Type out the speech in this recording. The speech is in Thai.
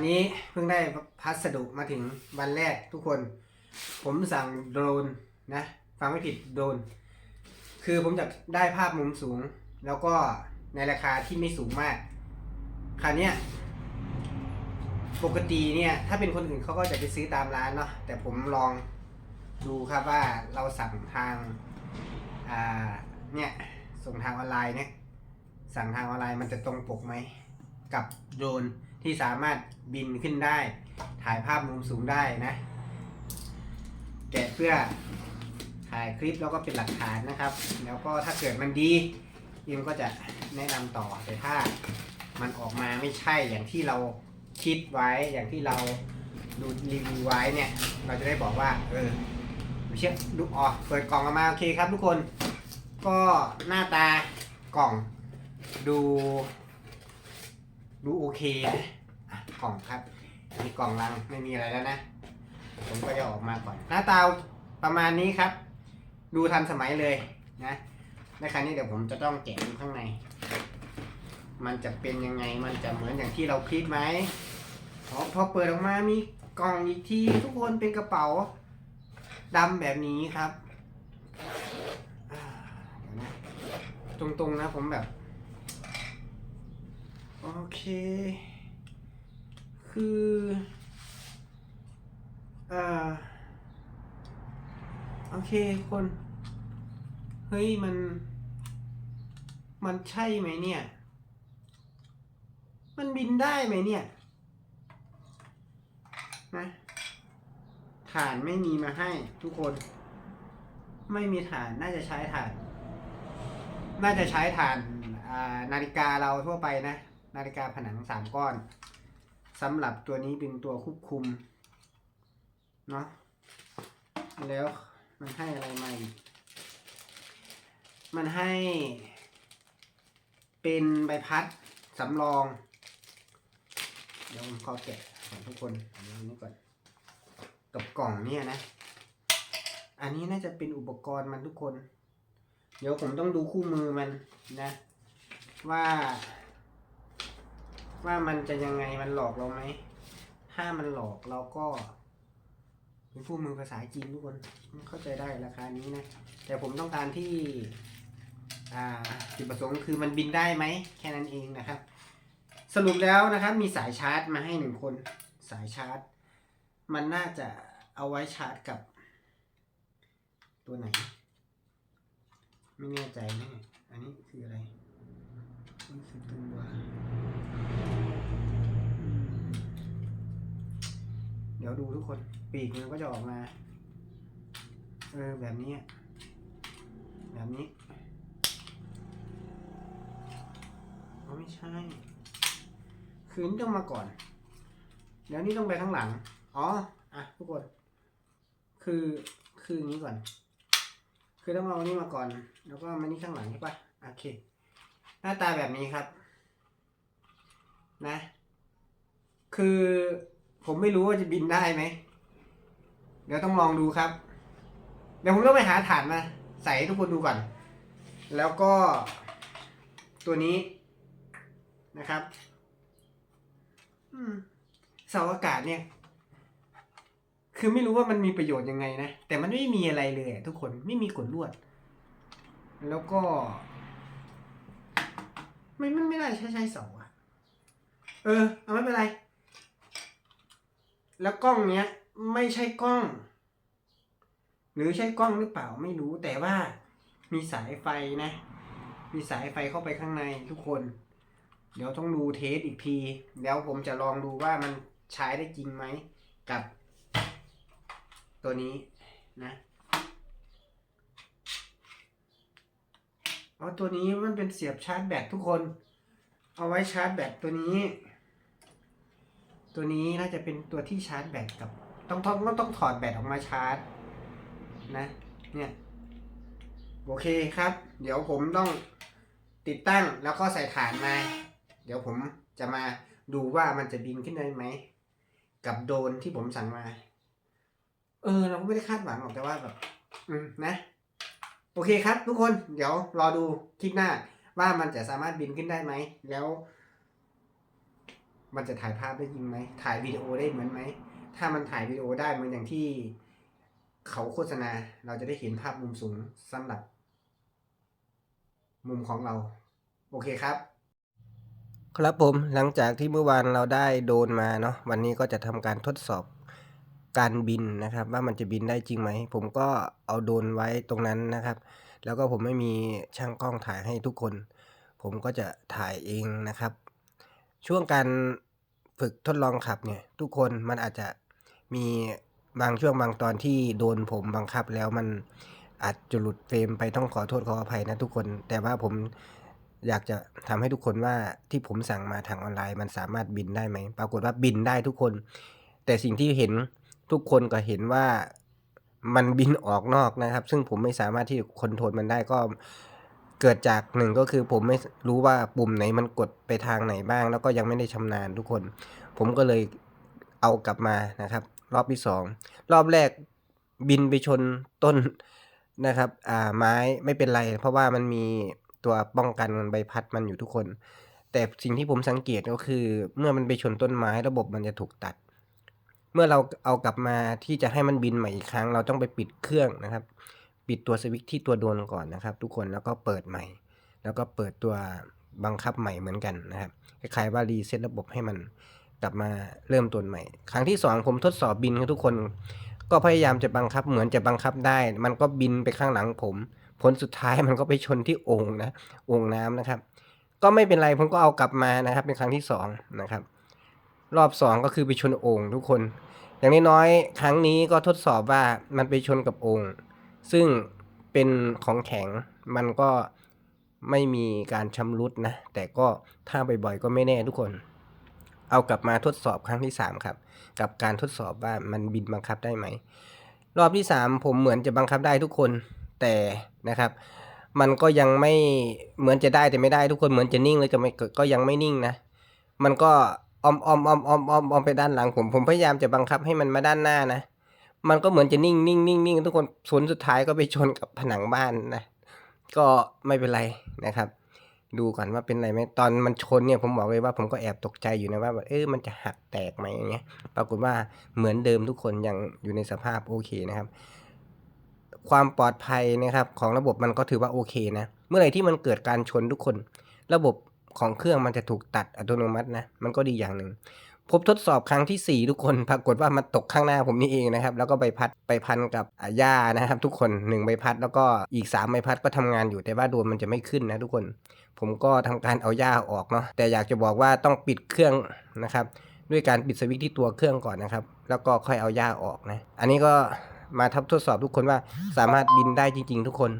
ันนี้เพิ่งได้พัสดุมาถึงวันแรกทุกคน ผมสั่งโดรนนะฟังไม่ผิดโดรนคือผมจะได้ภาพมุมสูง แล้วก็ในราคาที่ไม่สูงมากคราวนี้ปกติเนี่ยถ้าเป็นคนอื่นเขาก็จะไปซื้อตามร้านเนาะแต่ผมลองดูครับว่าเราสั่งทางอ่าเนี่ยส่งทางออนไลน์เนี่ยสั่งทางออนไลน์มันจะตรงปกไหมกับโดรน ที่สามารถบินขึ้นได้ ถ่ายภาพมุมสูงได้นะ แกะเพื่อถ่ายคลิปแล้วก็เป็นหลักฐานนะครับ แล้วก็ถ้าเกิดมันดีอิมก็จะแนะนำต่อแต่ถ้ามันออกมาไม่ใช่อย่างที่เราคิดไว้อย่างที่เราดูรีวิวไว้เนี่ย เราจะได้บอกว่า เออเชื่อดูออกเปิดกล่องออกมาโอเคครับทุกคน ก็หน้าตากล่องดู ดูโอเคนะกล่องครับ มีกล่องลังไม่มีอะไรแล้วนะ ผมก็จะออกมาก่อน หน้าตาประมาณนี้ครับ ดูทันสมัยเลยนะในครั้นี้เดี๋ยวผมจะต้องแกะข้างใน มันจะเป็นยังไง มันจะเหมือนอย่างที่เราคิดไหมพอพอเปิดออกมามีกล่องอีกทีทุกคนเป็นกระเป๋าดำแบบนี้ครับ เดี๋ยวนะ ตรงๆนะผมแบบ โอเค คืออ่าโอเคคน เฮ้ย มัน มันใช่ไหมเนี่ย มันบินได้ไหมเนี่ยนะฐานไม่มีมาให้ทุกคน ไม่มีฐานน่าจะใช้ฐาน น่าจะใช้ฐานอ่านาฬิกาเราทั่วไปนะ นาฬิกาผนังสามก้อนสำหรับตัวนี้เป็นตัวควบคุมเนาะแล้วมันให้อะไรมาอีก มันให้ เป็นใบพัดสำรอง เดี๋ยวผมขอแกะก่อนทุกคนอาอันนี้ก่อน กับกล่องเนี่ยนะ อันนี้น่าจะเป็นอุปกรณ์มันทุกคน เดี๋ยวผมต้องดูคู่มือมันนะ ว่า ว่ามันจะยังไงมันหลอกเราไหม ถ้ามันหลอกเราก็เป็นผู้มือภาษาจีนทุกคนเข้าใจได้ราคานี้นะ แต่ผมต้องการที่อ่าจุดประสงค์คือมันบินได้ไหม แค่นั้นเองนะครับ สรุปแล้วนะครับ มีสายชาร์จมาให้หนึ่งคน สายชาร์จ มันน่าจะเอาไว้ชาร์จกับ ตัวไหน ไม่แน่ใจนะอันนี้คืออะไรนี่คือตัว เดี๋ยวดูทุกคนปีกมันก็จะออกมา เออแบบนี้ แบบนี้อ๋อไม่ใช่ คืนต้องมาก่อนเดี๋ยวนี้ต้องไปข้างหลัง อ๋อ อะทุกคน คือ คืออย่างนี้ก่อน คือต้องเอาอันนี้มาก่อน แล้วก็มานี่ข้างหลังใช่ปะโอเค หน้าตาแบบนี้ครับ นะ คือ ผมไม่รู้ว่าจะบินได้ไหม เดี๋ยวต้องลองดูครับ เดี๋ยวผมต้องไปหาฐานมา ใส่ให้ทุกคนดูก่อน แล้วก็ตัวนี้นะครับอืมเสาอากาศเนี่ย คือไม่รู้ว่ามันมีประโยชน์ยังไงนะ แต่มันไม่มีอะไรเลยทุกคนไม่มีขนลวด แล้วก็ไม่ไม่ไม่ได้ใช้ใช้เสาอะเออ เอาไม่เป็นไร แล้วกล้องเนี้ยไม่ใช่กล้อง หรือใช่กล้องหรือเปล่าไม่รู้แต่ว่ามีสายไฟนะ มีสายไฟเข้าไปข้างในทุกคน เดี๋ยวต้องดูเทสอีกทีเดี๋ยวผมจะลองดูว่ามันใช้ได้จริงไหมกับ ตัวนี้นะอ๋อตัวนี้มันเป็นเสียบชาร์จแบตทุกคน เอาไว้ชาร์จแบตตัวนี้ ตัวนี้น่าจะเป็นตัวที่ชาร์จแบตกับ ต้องต้องต้องต้องถอดแบตออกมาชาร์จ นะ เนี่ยโอเคครับ เดี๋ยวผมต้องติดตั้งแล้วก็ใส่ฐานมา เดี๋ยวผมจะมาดูว่ามันจะบินขึ้นได้ไหม กับโดรนที่ผมสั่งมา เออ เราก็ไม่ได้คาดหวังหรอกแต่ว่าแบบ อืมนะ โอเคครับ ทุกคนเดี๋ยวรอดูคลิปหน้าว่ามันจะสามารถบินขึ้นได้ไหมแล้ว มันจะถ่ายภาพได้จริงไหม ถ่ายวิดีโอได้เหมือนไหม ถ้ามันถ่ายวิดีโอได้เหมือนอย่างที่เขาโฆษณา เราจะได้เห็นภาพมุมสูงสำหรับ มุมของเรา โอเคครับ ครับผม หลังจากที่เมื่อวานเราได้โดนมาเนาะ วันนี้ก็จะทำการทดสอบการบินนะครับ ว่ามันจะบินได้จริงไหม ผมก็เอาโดนไว้ตรงนั้นนะครับ แล้วก็ผมไม่มีช่างกล้องถ่ายให้ทุกคน ผมก็จะถ่ายเองนะครับ ช่วงการฝึกทดลองขับเนี่ย ทุกคนมันอาจจะมีบางช่วงบางตอนที่โดนผมบังคับแล้วมันอาจจะหลุดเฟรมไปต้องขอโทษขออภัยนะทุกคน แต่ว่าผมอยากจะทำให้ทุกคนว่าที่ผมสั่งมาทางออนไลน์มันสามารถบินได้ไหม ปรากฏว่าบินได้ทุกคน แต่สิ่งที่เห็นทุกคนก็เห็นว่ามันบินออกนอกนะครับ ซึ่งผมไม่สามารถที่จะคอนโทรลมันได้ก็ เกิดจากหนึ่งก็คือผมไม่รู้ว่าปุ่มไหนมันกดไปทางไหนบ้าง แล้วก็ยังไม่ได้ชำนาญทุกคน ผมก็เลยเอากลับมานะครับ รอบที่สองรอบแรกบินไปชนต้นนะครับอ่าไม้ไม่เป็นไร เพราะว่ามันมีตัวป้องกันใบพัดมันอยู่ทุกคน แต่สิ่งที่ผมสังเกตก็คือ เมื่อมันไปชนต้นไม้ระบบมันจะถูกตัด เมื่อเราเอากลับมาที่จะให้มันบินใหม่อีกครั้ง เราต้องไปปิดเครื่องนะครับ ปิดตัวสวิตช์ที่ตัวโดนก่อนนะครับ ทุกคนแล้วก็เปิดใหม่ แล้วก็เปิดตัวบังคับใหม่เหมือนกันนะครับคล้ายๆว่ารีเซ็ตระบบให้มันกลับมาเริ่มต้นใหม่ ครั้งที่สองผมทดสอบบินกับทุกคน ก็พยายามจะบังคับเหมือนจะบังคับได้ มันก็บินไปข้างหลังผม ผลสุดท้ายมันก็ไปชนที่โอ่งนะโอ่งน้ำนะครับ ก็ไม่เป็นไรผมก็เอากลับมานะครับ เป็นครั้งที่สองนะครับรอบสองก็คือไปชนโอ่งทุกคน อย่างน้อยๆครั้งนี้ก็ทดสอบว่ามันไปชนกับโอ่ง ซึ่งเป็นของแข็งมันก็ไม่มีการชำรุดนะ แต่ก็ถ้าบ่อยๆก็ไม่แน่ทุกคน เอากลับมาทดสอบครั้งที่สามครับ กับการทดสอบว่ามันบินบังคับได้ไหม รอบที่สามผมเหมือนจะบังคับได้ทุกคนแต่นะครับ มันก็ยังไม่เหมือนจะได้แต่ไม่ได้ทุกคนเหมือนจะนิ่งเลยจะไม่ก็ยังไม่นิ่งนะ มันก็ออมออมออมออมออมออมไปด้านหลังผมผมพยายามจะบังคับให้มันมาด้านหน้านะ มันก็เหมือนจะนิ่งนิ่งนิ่งนิ่งทุกคนผลสุดท้ายก็ไปชนกับผนังบ้านนะ ก็ไม่เป็นไรนะครับ ดูก่อนว่าเป็นไรไหมตอนมันชนเนี่ยผมบอกเลยว่าผมก็แอบตกใจอยู่นะว่าแบบเออมันจะหักแตกไหมอย่างเงี้ย ปรากฏว่าเหมือนเดิมทุกคนยังอยู่ในสภาพโอเคนะครับ ความปลอดภัยนะครับ ของระบบมันก็ถือว่าโอเคนะ เมื่อไหร่ที่มันเกิดการชนทุกคน ระบบของเครื่องมันจะถูกตัดอัตโนมัตินะ มันก็ดีอย่างหนึ่ง พบทดสอบครั้งที่ 4 ทุกคนปรากฏว่ามันตกข้างหน้าผมนี่เองนะครับ แล้วก็ใบพัดไปพันกับหญ้านะครับ ทุกคน1ใบพัดแล้วก็อีก3ใบพัดก็ทำงานอยู่แต่ว่าโดรนมันจะไม่ขึ้นนะทุกคน ผมก็ทำการเอาหญ้าออกเนาะแต่อยากจะบอกว่าต้องปิดเครื่องนะครับ ด้วยการปิดสวิตช์ที่ตัวเครื่องก่อนนะครับ แล้วก็ค่อยเอาหญ้าออกนะ อันนี้ก็มาทับทดสอบทุกคนว่าสามารถบินได้จริง ๆ ทุกคน